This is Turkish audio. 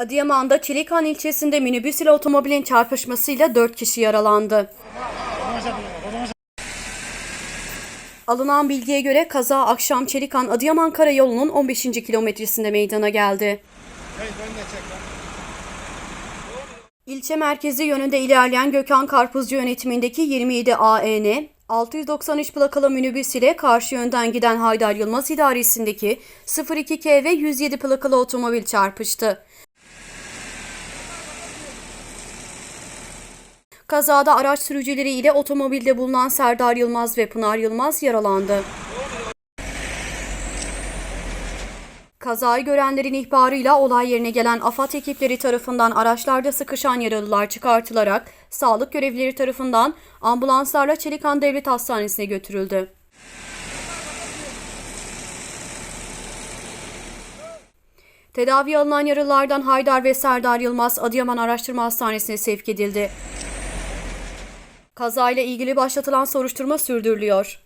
Adıyaman'da Çelikan ilçesinde minibüs ile otomobilin çarpışmasıyla 4 kişi yaralandı. Alınan bilgiye göre kaza akşam Çelikan Adıyaman Karayolu'nun 15. kilometresinde meydana geldi. İlçe merkezi yönünde ilerleyen Gökhan Karpuzcu yönetimindeki 27 AEN 693 plakalı minibüs ile karşı yönden giden Haydar Yılmaz idaresindeki 02K ve 107 plakalı otomobil çarpıştı. Kazada araç sürücüleri ile otomobilde bulunan Serdar Yılmaz ve Pınar Yılmaz yaralandı. Kazayı görenlerin ihbarıyla olay yerine gelen AFAD ekipleri tarafından araçlarda sıkışan yaralılar çıkartılarak sağlık görevlileri tarafından ambulanslarla Çelikan Devlet Hastanesi'ne götürüldü. Tedavi alınan yaralılardan Haydar ve Serdar Yılmaz Adıyaman Araştırma Hastanesi'ne sevk edildi. Kazayla ilgili başlatılan soruşturma sürdürülüyor.